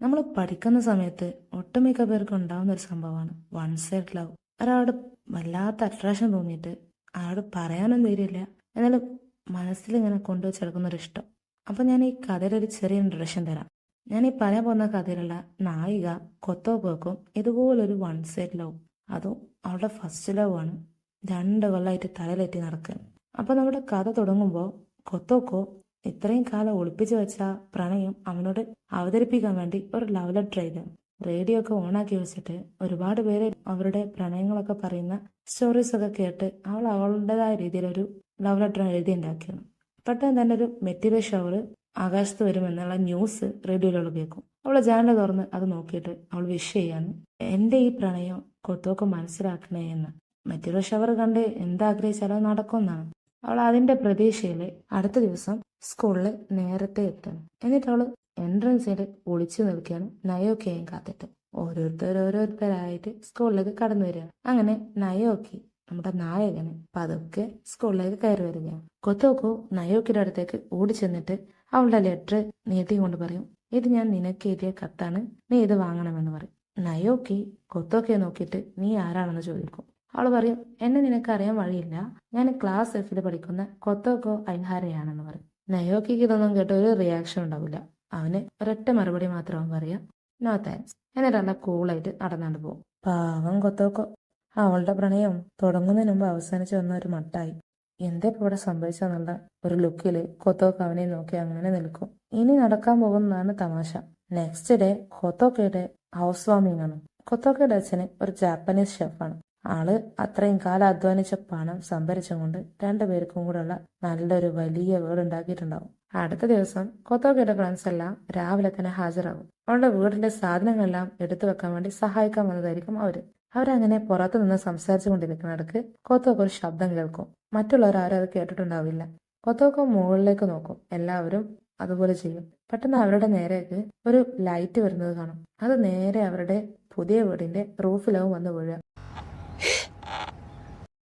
നമ്മൾ പഠിക്കുന്ന സമയത്ത് ഒട്ടുമിക്ക പേർക്കും ഉണ്ടാവുന്ന ഒരു സംഭവമാണ് വൺ സൈഡ് ലവ് ഒരാളോട് വല്ലാത്ത അട്രാക്ഷൻ തോന്നിയിട്ട് അയാളോട് പറയാനും തീരില്ല എന്നാലും മനസ്സിൽ ഇങ്ങനെ കൊണ്ടുവച്ചെടുക്കുന്ന ഒരു ഇഷ്ടം. അപ്പം ഞാൻ ഈ കഥയിൽ ഒരു ചെറിയ ഇൻട്രഡക്ഷൻ തരാം. ഞാൻ ഈ പറയാൻ പോകുന്ന കഥയിലുള്ള നായിക കൊത്തോക്കോക്കും ഇതുപോലൊരു വൺ സൈഡ് ലവ് അതും അവളുടെ ഫസ്റ്റ് ലവ് ആണ്. രണ്ട് കൊല്ലമായിട്ട് തലയിലെത്തി നടക്കുക അപ്പോൾ നമ്മുടെ കഥ തുടങ്ങുമ്പോൾ കൊത്തോക്കോ ഇത്രയും കാലം ഒളിപ്പിച്ചു വെച്ച പ്രണയം അവനോട് അവതരിപ്പിക്കാൻ വേണ്ടി ഒരു ലവ് ലെറ്റർ എഴുതുക റേഡിയോ ഒക്കെ ഓണാക്കി വെച്ചിട്ട് ഒരുപാട് പേര് അവരുടെ പ്രണയങ്ങളൊക്കെ പറയുന്ന സ്റ്റോറീസ് ഒക്കെ കേട്ട് അവൾ അവളുടേതായ രീതിയിൽ ഒരു ലവ് ലെറ്റർ എഴുതി ഉണ്ടാക്കിയാണ് പെട്ടെന്ന് തന്നെ ഒരു മെറ്റീരിയൽ ഷവർ ആകാശത്ത് വരുമെന്നുള്ള ന്യൂസ് റേഡിയോയിലുള്ള കേൾക്കും. അവളെ ജാനൽ തുറന്ന് അത് നോക്കിയിട്ട് അവൾ വിഷ് ചെയ്യാണ് എന്റെ ഈ പ്രണയം കൊത്തോക്ക് മനസ്സിലാക്കണേ എന്ന്. മെറ്റീരിയൽ ഷവർ കണ്ട് എന്താഗ്രഹിച്ചാലും നടക്കുമെന്നാണ്. അവൾ അതിന്റെ പ്രതീക്ഷയിൽ അടുത്ത ദിവസം സ്കൂളിൽ നേരത്തെ എത്തണം എന്നിട്ട് അവൾ എൻട്രൻസിൽ ഒളിച്ചു നിൽക്കുകയാണ്. നയോക്കയും കാത്തിട്ട്. ഓരോരുത്തർ ഓരോരുത്തരായിട്ട് സ്കൂളിലേക്ക് കടന്നു വരികയാണ്. അങ്ങനെ നയോക്കി നമ്മുടെ നായകന് പതുക്കെ സ്കൂളിലേക്ക് കയറി വരികയാണ്. കൊത്തോക്കോ നയോക്കിയുടെ അടുത്തേക്ക് ഓടി ചെന്നിട്ട് അവളുടെ ലെറ്റർ നീട്ടിക്കൊണ്ട് പറയും ഇത് ഞാൻ നിനക്ക് എഴുതിയ കത്താണ്. നീ ഇത് വാങ്ങണമെന്ന് പറയും. നയോക്കി കൊത്തോക്കെ നോക്കിയിട്ട് നീ ആരാണെന്ന് ചോദിക്കും. അവൾ പറയും എന്നെ നിനക്കറിയാൻ വഴിയില്ല. ഞാൻ ക്ലാസ് എഫിൽ പഠിക്കുന്ന കൊത്തോക്കോ ഐഹാരയാണെന്ന് പറയും. നയോക്കിക്ക് ഇതൊന്നും കേട്ട ഒരു റിയാക്ഷൻ ഉണ്ടാവില്ല. അവന് ഒരൊറ്റ മറുപടി മാത്രം പറയാം നോ താങ്ക്സ് എന്നിട്ട് നല്ല കൂളായിട്ട് നടന്നാണ്ട് പോകും. പാവം കൊത്തോക്കോ അവളുടെ പ്രണയം തുടങ്ങുന്നതിന് മുമ്പ് അവസാനിച്ച് വന്ന ഒരു മട്ടായി. എന്താ ഇവിടെ സംഭവിച്ചെന്നുള്ള ഒരു ലുക്കിൽ കൊത്തോക്ക അവനെ നോക്കി അങ്ങനെ നിൽക്കും. ഇനി നടക്കാൻ പോകുന്നതാണ് തമാശ. നെക്സ്റ്റ് ഡേ കൊത്തോക്കയുടെ ഹൗസ് വാമിംഗ് ആണ്. കൊത്തോക്കയുടെ അച്ഛന് ഒരു ജാപ്പനീസ് ഷെഫാണ് ആൾ അത്രയും കാലം അധ്വാനിച്ച പണം സംഭരിച്ചുകൊണ്ട് രണ്ടുപേർക്കും കൂടെയുള്ള നല്ലൊരു വലിയ വീട് ഉണ്ടാക്കിയിട്ടുണ്ടാവും. അടുത്ത ദിവസം കൊത്തോക്കയുടെ ഫ്രണ്ട്സ് എല്ലാം രാവിലെ തന്നെ ഹാജരാകും. അവളുടെ വീടിന്റെ സാധനങ്ങളെല്ലാം എടുത്തു വെക്കാൻ വേണ്ടി സഹായിക്കാൻ വന്നതായിരിക്കും അവർ. അവരങ്ങനെ പുറത്തു നിന്ന് സംസാരിച്ചു കൊണ്ടിരിക്കുന്നിടക്ക് കൊത്തോക്ക ഒരു ശബ്ദം കേൾക്കും. മറ്റുള്ളവർ ആരും അത് കേട്ടിട്ടുണ്ടാവില്ല. കൊത്തോക്ക മുകളിലേക്ക് നോക്കും. എല്ലാവരും അതുപോലെ ചെയ്യും. പെട്ടെന്ന് അവരുടെ നേരേക്ക് ഒരു ലൈറ്റ് വരുന്നത് കാണും. അത് നേരെ അവരുടെ പുതിയ വീടിന്റെ റൂഫിലാവും വന്ന് വീഴുക.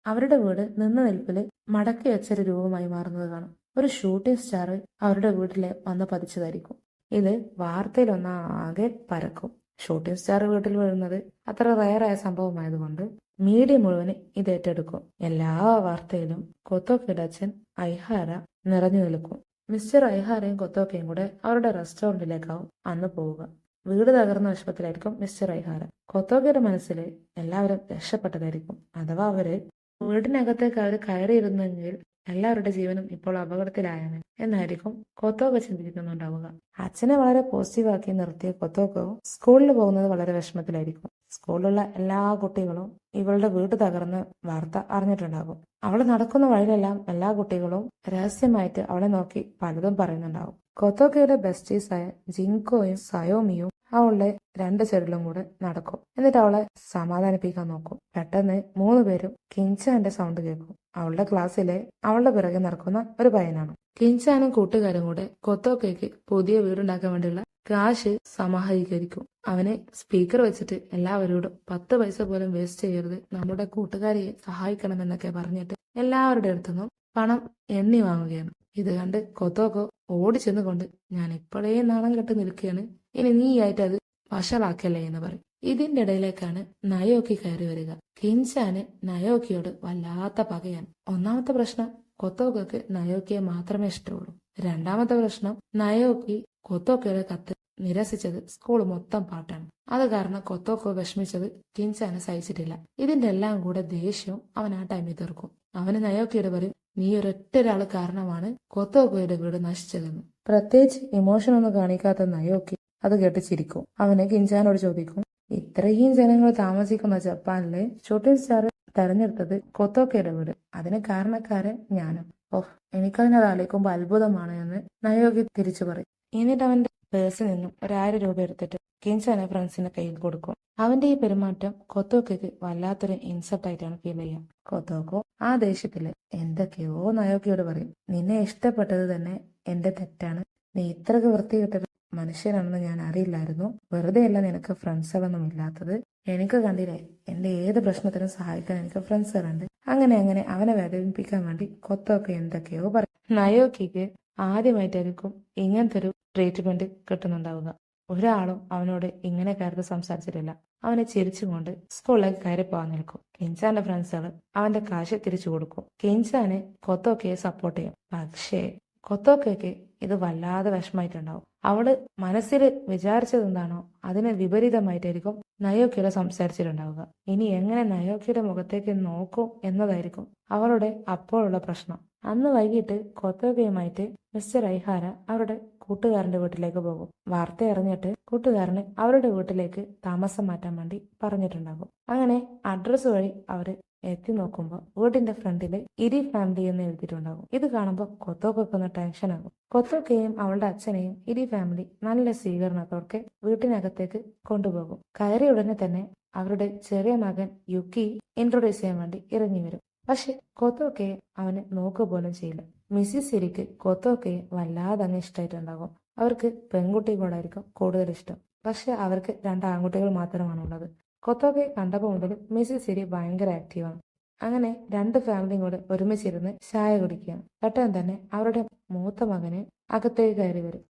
അവരുടെ വീട് നിന്ന നിൽപ്പിൽ മടക്കി വെച്ചൊരു രൂപമായി മാറുന്നത് കാണും. ഒരു ഷൂട്ടിംഗ് സ്റ്റാർ അവരുടെ വീട്ടിൽ വന്ന് പതിച്ചതായിരിക്കും. ഇത് വാർത്തയിലൊന്നാകെ പരക്കും. ഷൂട്ടിംഗ് സ്റ്റാർ വീട്ടിൽ വരുന്നത് അത്ര റയറായ സംഭവമായതുകൊണ്ട് മീഡിയ മുഴുവൻ ഇത് ഏറ്റെടുക്കും. എല്ലാ വാർത്തയിലും കൊത്തോക്കിടച്ചൻ ഐഹാര നിറഞ്ഞു നിൽക്കും. മിസ്റ്റർ ഐഹാരയും കൊത്തോക്കയും കൂടെ അവരുടെ റെസ്റ്റോറന്റിലേക്കാവും അന്ന് പോവുക. വീട് തകർന്ന വിഷമത്തിലായിരിക്കും മിസ്റ്റർ ഐഹാര. കൊത്തോക്കയുടെ മനസ്സിൽ എല്ലാവരും രക്ഷപ്പെട്ടതായിരിക്കും. അഥവാ അവർ വീടിനകത്തേക്ക് അവർ കയറിയിരുന്നെങ്കിൽ എല്ലാവരുടെ ജീവനും ഇപ്പോൾ അപകടത്തിലായാണ് എന്നായിരിക്കും കൊത്തോക്ക ചിന്തിക്കുന്നുണ്ടാവുക. അച്ഛനെ വളരെ പോസിറ്റീവാക്കി നിർത്തിയ കൊത്തോക്കോ സ്കൂളിൽ പോകുന്നത് വളരെ വിഷമത്തിലായിരിക്കും. സ്കൂളിലുള്ള എല്ലാ കുട്ടികളും ഇവളുടെ വീട് തകർന്ന വാർത്ത അറിഞ്ഞിട്ടുണ്ടാകും. അവൾ നടക്കുന്ന വഴിയിലെല്ലാം എല്ലാ കുട്ടികളും രഹസ്യമായിട്ട് അവളെ നോക്കി പലതും പറയുന്നുണ്ടാവും കൊത്തോക്കയുടെ ബെസ്റ്റീസായ ജിങ്കോയും സയോമിയും അവളുടെ രണ്ട് സൈഡിലും കൂടെ നടക്കും. എന്നിട്ട് അവളെ സമാധാനിപ്പിക്കാൻ നോക്കും. പെട്ടെന്ന് മൂന്ന് പേരും കിഞ്ചാന്റെ സൗണ്ട് കേൾക്കും. അവളുടെ ക്ലാസ്സിലെ അവളുടെ പിറകെ നടക്കുന്ന ഒരു പയ്യനാണ്. കിഞ്ചാനും കൂട്ടുകാരും കൂടെ കൊത്തോക്കയ്ക്ക് പുതിയ വീടുണ്ടാക്കാൻ വേണ്ടിയുള്ള കാശ് സമാഹരിക്കും. അവനെ സ്പീക്കർ വെച്ചിട്ട് എല്ലാവരോടും പത്ത് പൈസ പോലും വേസ്റ്റ് ചെയ്യരുത്. നമ്മുടെ കൂട്ടുകാരെ സഹായിക്കണമെന്നൊക്കെ പറഞ്ഞിട്ട് എല്ലാവരുടെ അടുത്തുനിന്നും പണം എണ്ണി വാങ്ങുകയാണ്. ഇത് കണ്ട് കൊത്തോക്കോ ഓടി ചെന്നുകൊണ്ട് ഞാൻ ഇപ്പോഴേ നാണം കെട്ട് നിൽക്കുകയാണ് ഇനി നീ ആയിട്ട് അത് വഷളാക്കല്ലേ എന്ന് പറയും. ഇതിന്റെ ഇടയിലേക്കാണ് നയോക്കി കയറി വരിക. കിൻസാന് നയോക്കിയോട് വല്ലാത്ത പകയാണ്. ഒന്നാമത്തെ പ്രശ്നം കൊത്തോക്കോക്ക് നയോക്കിയെ മാത്രമേ ഇഷ്ടമുള്ളൂ. രണ്ടാമത്തെ പ്രശ്നം നയോക്കി കൊത്തോക്കയുടെ കത്ത് നിരസിച്ചത് സ്കൂൾ മൊത്തം പാട്ടാണ്. അത് കാരണം കൊത്തോക്കോ വിഷമിച്ചത് കിൻസാന് സഹിച്ചിട്ടില്ല. ഇതിന്റെ എല്ലാം കൂടെ ദേഷ്യവും അവൻ ആ ടൈമിൽ തീർക്കും. അവന് നയോക്കിയോട് പറയും നീ ഒരൊറ്റ ഒരാൾ കാരണമാണ് കൊത്തോക്കോയുടെ വീട് നശിച്ചതെന്ന്. പ്രത്യേകിച്ച് ഇമോഷൻ ഒന്നും കാണിക്കാത്ത നയോക്കി അത് കേട്ട് ചിരിക്കും അവനെ കിഞ്ചാനോട് ചോദിക്കും ഇത്രയും ജനങ്ങൾ താമസിക്കുന്ന ജപ്പാനിലെ ഷൂട്ടിംഗ് സ്റ്റാർ തെരഞ്ഞെടുത്തത് കൊത്തോക്കയുടെ വീട്. അതിന് കാരണക്കാരൻ ഞാനും. ഓഹ് എനിക്കതിനത് ആലോചിക്കുമ്പോൾ അത്ഭുതമാണ് എന്ന് നയോഗി തിരിച്ചു പറയും. എന്നിട്ട് അവന്റെ പേഴ്സിൽ നിന്നും ഒരായിരം രൂപ എടുത്തിട്ട് കിഞ്ചാനെ ഫ്രണ്ട്സിന്റെ കയ്യിൽ കൊടുക്കും. അവന്റെ ഈ പെരുമാറ്റം കൊത്തോക്കയ്ക്ക് വല്ലാത്തൊരു ഇൻസൾട്ട് ആയിട്ടാണ് ഫീൽ ചെയ്യുക. കൊത്തോക്കോ ആ ദേഷ്യത്തിൽ എന്തൊക്കെയോ നായോക്കിയോട് പറയും. നിന്നെ ഇഷ്ടപ്പെട്ടത് തന്നെ എന്റെ തെറ്റാണ്. നീ ഇത്രക്ക് വൃത്തികെട്ടൊരു മനുഷ്യനാണെന്ന് ഞാൻ അറിയില്ലായിരുന്നു. വെറുതെയല്ല നിനക്ക് ഫ്രണ്ട്സുകളൊന്നും ഇല്ലാത്തത്. എനിക്ക് കണ്ടില്ലേ എന്റെ ഏത് പ്രശ്നത്തിനും സഹായിക്കാൻ എനിക്ക് ഫ്രണ്ട്സുകളുണ്ട് അങ്ങനെ അങ്ങനെ അവനെ വേദനിപ്പിക്കാൻ വേണ്ടി കൊത്തൊക്കെ എന്തൊക്കെയോ പറയും. നയോക്കിക്ക് ആദ്യമായിട്ടായിരിക്കും ഇങ്ങനത്തെ ഒരു ട്രീറ്റ്മെന്റ് കിട്ടുന്നുണ്ടാവുക. ഒരാളും അവനോട് ഇങ്ങനെ കയറി സംസാരിച്ചിട്ടില്ല. അവനെ ചിരിച്ചുകൊണ്ട് സ്കൂളിലേക്ക് കയറി പോകാൻ നിൽക്കും. കെഞ്ചാന്റെ ഫ്രണ്ട്സുകൾ അവന്റെ കാശ് തിരിച്ചു കൊടുക്കും. കെഞ്ചാനെ കൊത്തോക്കയെ സപ്പോർട്ട് ചെയ്യും. പക്ഷേ കൊത്തോക്കയ്ക്ക് ഇത് വല്ലാതെ വിഷമായിട്ടുണ്ടാവും അവൾ മനസ്സിൽ വിചാരിച്ചത് എന്താണോ അതിന് വിപരീതമായിട്ടായിരിക്കും നയോക്കിയുടെ സംസാരിച്ചിട്ടുണ്ടാവുക. ഇനി എങ്ങനെ നയോക്കിയുടെ മുഖത്തേക്ക് നോക്കും എന്നതായിരിക്കും അവളുടെ അപ്പോഴുള്ള പ്രശ്നം. അന്ന് വൈകിട്ട് കൊത്തോക്കയുമായിട്ട് മിസ്റ്റർ ഐഹാര അവരുടെ കൂട്ടുകാരന്റെ വീട്ടിലേക്ക് പോകും. വാർത്ത അറിഞ്ഞിട്ട് കൂട്ടുകാരന് അവരുടെ വീട്ടിലേക്ക് താമസം മാറ്റാൻ വേണ്ടി പറഞ്ഞിട്ടുണ്ടാകും. അങ്ങനെ അഡ്രസ്സ് വഴി അവർ എത്തി നോക്കുമ്പോൾ വീടിന്റെ ഫ്രണ്ടിൽ ഇരി ഫാമിലി എന്ന് എഴുതിയിട്ടുണ്ടാകും. ഇത് കാണുമ്പോൾ കൊത്തോക്കൊക്കെ ഒന്ന് ടെൻഷൻ ആകും. കൊത്തോക്കയും അവളുടെ അച്ഛനെയും ഇരി ഫാമിലി നല്ല സ്വീകരണത്തോടെ വീട്ടിനകത്തേക്ക് കൊണ്ടുപോകും. കയറി ഉടനെ തന്നെ അവരുടെ ചെറിയ മകൻ യുക്കി ഇൻട്രൊഡ്യൂസ് ചെയ്യാൻ വേണ്ടി ഇറങ്ങി വരും. പക്ഷെ കൊത്തോക്കയെ അവന് നോക്കുക പോലും ചെയ്യില്ല. മിസ്സിസ് സിരിക്ക് കൊത്തോക്കയെ വല്ലാതെ അങ്ങ് ഇഷ്ടമായിട്ടുണ്ടാകും അവർക്ക് പെൺകുട്ടികളോടായിരിക്കും കൂടുതൽ ഇഷ്ടം. പക്ഷെ അവർക്ക് രണ്ട് ആൺകുട്ടികൾ മാത്രമാണ് ഉള്ളത്. കൊത്തോക്കയെ കണ്ടപ്പോൾ മുതൽ മിസ്സിസ് സിരി ഭയങ്കര ആക്റ്റീവാണ് അങ്ങനെ രണ്ട് ഫാമിലിയും കൂടെ ഒരുമിച്ചിരുന്ന് ചായ കുടിക്കുകയാണ്. പെട്ടെന്ന് തന്നെ അവരുടെ മൂത്ത മകന് അകത്തേക്ക് കയറി വരും.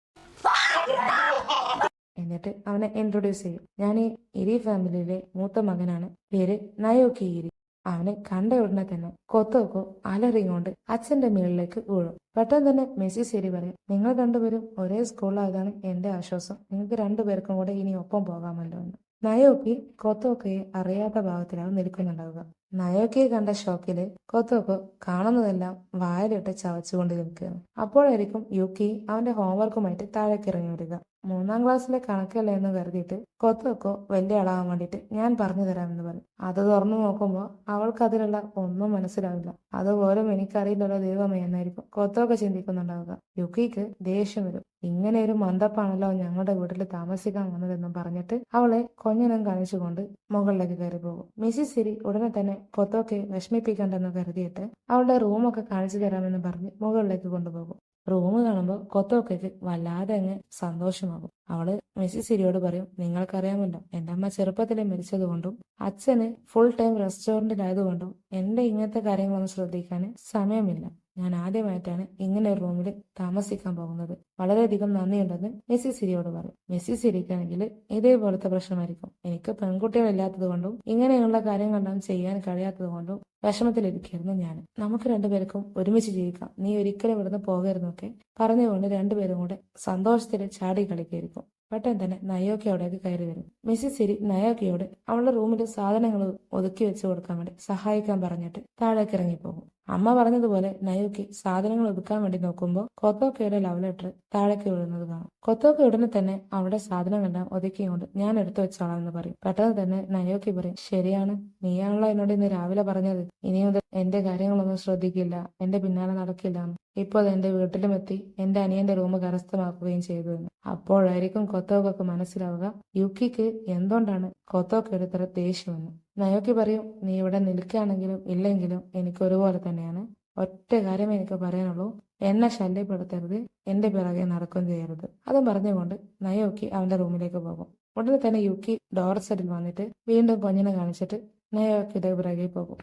എന്നിട്ട് അവനെ ഇൻട്രൊഡ്യൂസ് ചെയ്യും. ഞാൻ ഈ ഇരി ഫാമിലിയിലെ മൂത്ത മകനാണ്. പേര് നയോക്കി ഇരി. അവനെ കണ്ട ഉടനെ തന്നെ കൊത്തോക്കോ അലറിയുകൊണ്ട് അച്ഛന്റെ മേളിലേക്ക് വീഴും. പെട്ടെന്ന് തന്നെ മെസ്സി ശരി പറയും നിങ്ങൾ രണ്ടുപേരും ഒരേ സ്കൂളിലായതാണ് എന്റെ ആശ്വാസം. നിങ്ങൾക്ക് രണ്ടുപേർക്കും കൂടെ ഇനി ഒപ്പം പോകാമല്ലോ എന്ന്. നയോക്കി കൊത്തോക്കയെ അറിയാത്ത ഭാവത്തിലാണ് നിൽക്കുന്നുണ്ടാവുക. നയോക്കിയെ കണ്ട ഷോക്കിൽ കൊത്തോക്കോ കാണുന്നതെല്ലാം വായിലിട്ട് ചവച്ചുകൊണ്ട് നിൽക്കുകയാണ് അപ്പോഴായിരിക്കും യുക്കി അവന്റെ ഹോംവർക്കുമായിട്ട് താഴേക്ക് ഇറങ്ങി വരിക. മൂന്നാം ക്ലാസ്സിലെ കണക്കല്ലേ എന്ന് കരുതിയിട്ട് കൊത്തൊക്കോ വലിയ ആളാകാൻ വേണ്ടിയിട്ട് ഞാൻ പറഞ്ഞു തരാമെന്ന് പറഞ്ഞു. അത് തുറന്നു നോക്കുമ്പോൾ അവൾക്ക് അതിലുള്ള ഒന്നും മനസ്സിലാവില്ല. അതുപോലും എനിക്കറിയില്ലല്ലോ ദൈവമേ എന്നായിരിക്കും. കൊത്തൊക്കെ ചിന്തിക്കുന്നുണ്ടാവുക. യുക്കിക്ക് ദേഷ്യം വരും. ഇങ്ങനെ ഒരു മന്ദപ്പാണല്ലോ ഞങ്ങളുടെ വീട്ടിൽ താമസിക്കാൻ വന്നതെന്നും പറഞ്ഞിട്ട് അവളെ കൊഞ്ഞനം കാണിച്ചുകൊണ്ട് മുകളിലേക്ക് കയറി പോകും മിസ്സിസ് സിരി ഉടനെ തന്നെ കൊത്തോക്കെ വിഷമിപ്പിക്കണ്ടെന്ന് കരുതിയിട്ട് അവളുടെ റൂമൊക്കെ കാണിച്ചു തരാമെന്ന് പറഞ്ഞ് മുകളിലേക്ക് കൊണ്ടുപോകും. റൂം കാണുമ്പോൾ കൊത്തോക്കയ്ക്ക് വല്ലാതെ അങ്ങ് സന്തോഷമാകും. അവൾ മിസ്സിസ് സിരിയോട് പറയും നിങ്ങൾക്കറിയാമല്ലോ എന്റെ അമ്മ ചെറുപ്പത്തിലെ മരിച്ചതുകൊണ്ടും അച്ഛന് ഫുൾ ടൈം റെസ്റ്റോറന്റിലായതുകൊണ്ടും എന്റെ ഇങ്ങനത്തെ കാര്യങ്ങളൊന്നും ശ്രദ്ധിക്കാൻ സമയമില്ല. ഞാൻ ആദ്യമായിട്ടാണ് ഇങ്ങനെ ഒരു റൂമിൽ താമസിക്കാൻ പോകുന്നത്. വളരെയധികം നന്ദിയുണ്ടെന്ന് മെസ്സി സിരിയോട് പറയും. മെസ്സി സിരിക്കാണെങ്കിൽ ഇതേപോലത്തെ പ്രശ്നമായിരിക്കും. എനിക്ക് പെൺകുട്ടികളില്ലാത്തത് കൊണ്ടും ഇങ്ങനെയുള്ള കാര്യങ്ങളെല്ലാം ചെയ്യാൻ കഴിയാത്തത് കൊണ്ടും വിഷമത്തിലിരിക്കുന്നു ഞാൻ. നമുക്ക് രണ്ടുപേർക്കും ഒരുമിച്ച് ജീവിക്കാം. നീ ഒരിക്കലും ഇവിടുന്ന് പോകരുതെന്നൊക്കെ പറഞ്ഞുകൊണ്ട് രണ്ടുപേരും കൂടെ സന്തോഷത്തിൽ ചാടി കളിക്കായിരിക്കും പെട്ടെന്ന് തന്നെ നയോക്കി അവിടേക്ക് കയറി വരും. മിസ്സിസ് സിരി നയോക്കിയോട് അവളുടെ റൂമിൽ സാധനങ്ങൾ ഒതുക്കി വെച്ച് കൊടുക്കാൻ വേണ്ടി സഹായിക്കാൻ പറഞ്ഞിട്ട് താഴേക്ക് ഇറങ്ങിപ്പോകും. അമ്മ പറഞ്ഞതുപോലെ നയോക്കി സാധനങ്ങൾ ഒതുക്കാൻ വേണ്ടി നോക്കുമ്പോൾ കൊത്തോക്കയുടെ ലവ് ലെറ്റർ താഴേക്ക് വീഴുന്നത് കാണും. കൊത്തോക്ക ഉടനെ തന്നെ അവിടെ സാധനങ്ങളെല്ലാം ഒതുക്കിക്കൊണ്ട് ഞാൻ എടുത്തു വെച്ചോളാം എന്ന് പറയും. പെട്ടെന്ന് തന്നെ നയോക്കി പറയും ശരിയാണ് നീയാണല്ലോ എന്നോട് ഇന്ന് രാവിലെ പറഞ്ഞത്. ഇനി മുതൽ എന്റെ കാര്യങ്ങളൊന്നും ശ്രദ്ധിക്കില്ല എന്റെ പിന്നാലെ നടക്കില്ല ഇപ്പോൾ എന്റെ വീട്ടിലും എത്തി എന്റെ അനിയന്റെ റൂം കരസ്ഥമാക്കുകയും ചെയ്തു എന്ന്. അപ്പോഴായിരിക്കും കൊത്തോക്കൊക്കെ മനസ്സിലാവുക യുക്കിക്ക് എന്തുകൊണ്ടാണ് കൊത്തോക്കയുടെ ഇത്ര ദേഷ്യമെന്ന് നയോക്കി പറയും നീ ഇവിടെ നിൽക്കുകയാണെങ്കിലും ഇല്ലെങ്കിലും എനിക്ക് ഒരുപോലെ തന്നെയാണ്. ഒറ്റ കാര്യം എനിക്ക് പറയാനുള്ളൂ. എന്നെ ശല്യപ്പെടുത്തരുത്. എന്റെ പിറകെ നടക്കുകയും ചെയ്യരുത്. അതും പറഞ്ഞുകൊണ്ട് നയോക്കി അവന്റെ റൂമിലേക്ക് പോകും. ഉടനെ തന്നെ യുക്കി ഡോർ സൈഡിൽ വന്നിട്ട് വീണ്ടും പൊഞ്ഞിനെ കാണിച്ചിട്ട് നയോക്കിയുടെ പിറകെ പോകും.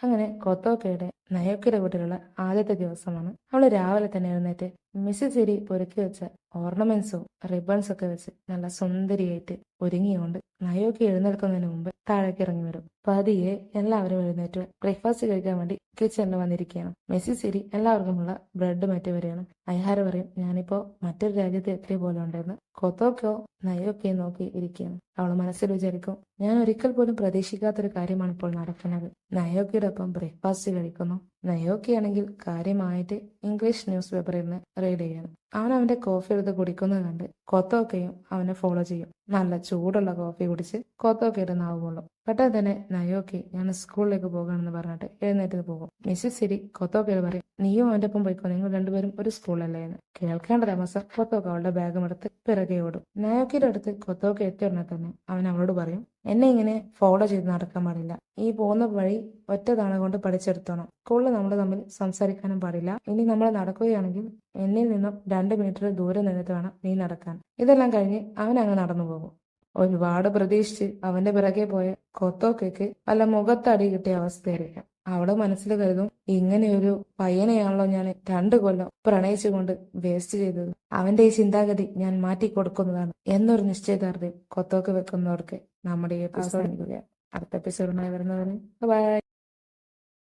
അങ്ങനെ കൊത്തോക്കയുടെ നയോക്കിയുടെ വീട്ടിലുള്ള ആദ്യത്തെ ദിവസമാണ്. അവൾ രാവിലെ തന്നെ എഴുന്നേറ്റ് മിസ്സിസിരി പൊരുക്കി വെച്ച ഓർണമെന്റ്സും റിബൺസും ഒക്കെ വെച്ച് നല്ല സുന്ദരിയായിട്ട് ഒരുങ്ങിയുകൊണ്ട് നയോക്കി എഴുന്നേൽക്കുന്നതിന് മുമ്പ് താഴേക്ക് ഇറങ്ങി വരും. പതിയെ എല്ലാവരും എഴുന്നേറ്റ് ബ്രേക്ക്ഫാസ്റ്റ് കഴിക്കാൻ വേണ്ടി കിച്ചണിൽ വന്നിരിക്കുകയാണ്. മെസ്സി സിരി എല്ലാവർക്കുമുള്ള ബ്രെഡ് മറ്റു വരികയാണ്. അയ്ഹാര പറയും ഞാനിപ്പോ മറ്റൊരു രാജ്യത്ത് എത്തിയ പോലെ ഉണ്ടായിരുന്നു കൊത്തോക്കോ നയോക്കിയെ നോക്കി ഇരിക്കുകയാണ്. അവൾ മനസ്സിൽ വിചാരിക്കും ഞാൻ ഒരിക്കൽ പോലും പ്രതീക്ഷിക്കാത്തൊരു കാര്യമാണ് ഇപ്പോൾ നടക്കുന്നത്. നയോക്കിയുടെ ഒപ്പം ബ്രേക്ക്ഫാസ്റ്റ് കഴിക്കുന്നു. നയോക്കിയാണെങ്കിൽ കാര്യമായിട്ട് ഇംഗ്ലീഷ് ന്യൂസ് പേപ്പറിൽ നിന്ന് റീഡ് ചെയ്യണം. അവൻ അവന്റെ കോഫി എടുത്ത് കുടിക്കുന്നത് കണ്ട് കൊത്തോക്കയും അവനെ ഫോളോ ചെയ്യും. നല്ല ചൂടുള്ള കോഫി കുടിച്ച് കൊത്തൊക്കെ കൊള്ളും പെട്ടെന്ന് തന്നെ നയോക്കി ഞാൻ സ്കൂളിലേക്ക് പോകണമെന്ന് പറഞ്ഞിട്ട് എഴുന്നേറ്റ് പോകും. മിസ്സിസ് സിരി കൊത്തോക്കയോട് പറയും നീയും അവന്റെ ഒപ്പം പോയിക്കോ നിങ്ങൾ രണ്ടുപേരും ഒരു സ്കൂളല്ലേ എന്ന്. കേൾക്കേണ്ട താമസം കൊത്തോക്ക അവളുടെ ബാഗും എടുത്ത് പിറകെ ഓടും. നയോക്കിയുടെ അടുത്ത് കൊത്തോക്ക എത്തിയ ഉടനെ തന്നെ അവൻ അവളോട് പറയും എന്നെ ഇങ്ങനെ ഫോളോ ചെയ്ത് നടക്കാൻ പാടില്ല. ഈ പോകുന്ന വഴി ഒറ്റ തവണ കൊണ്ട് പഠിച്ചെടുത്തോണം. സ്കൂളിൽ നമ്മൾ തമ്മിൽ സംസാരിക്കാനും പാടില്ല. ഇനി നമ്മൾ നടക്കുകയാണെങ്കിൽ എന്നിൽ നിന്നും രണ്ട് മീറ്റർ ദൂരെ നിന്നിട്ട് വേണം നീ നടക്കാൻ. ഇതെല്ലാം കഴിഞ്ഞ് അവൻ അങ്ങ് നടന്നു പോകും. ഒരുപാട് പ്രതീക്ഷിച്ച് അവന്റെ പിറകെ പോയ കൊത്തോക്കയ്ക്ക് വല്ല മുഖത്തടി കിട്ടിയ അവസ്ഥയായിരിക്കാം. അവൾ മനസ്സിൽ കരുതും ഇങ്ങനെയൊരു പയ്യനെയാണല്ലോ ഞാൻ രണ്ടു കൊല്ലം പ്രണയിച്ചുകൊണ്ട് വേസ്റ്റ് ചെയ്തത്. അവന്റെ ഈ ചിന്താഗതി ഞാൻ മാറ്റി കൊടുക്കുന്നതാണ് എന്നൊരു നിശ്ചയദാർഢ്യം കൊത്തോക്ക് വെക്കുന്നവർക്ക് നമ്മുടെ ഈ എപ്പിസോഡ് അടുത്ത എപ്പിസോഡുമായി വരുന്നവരെ ബൈ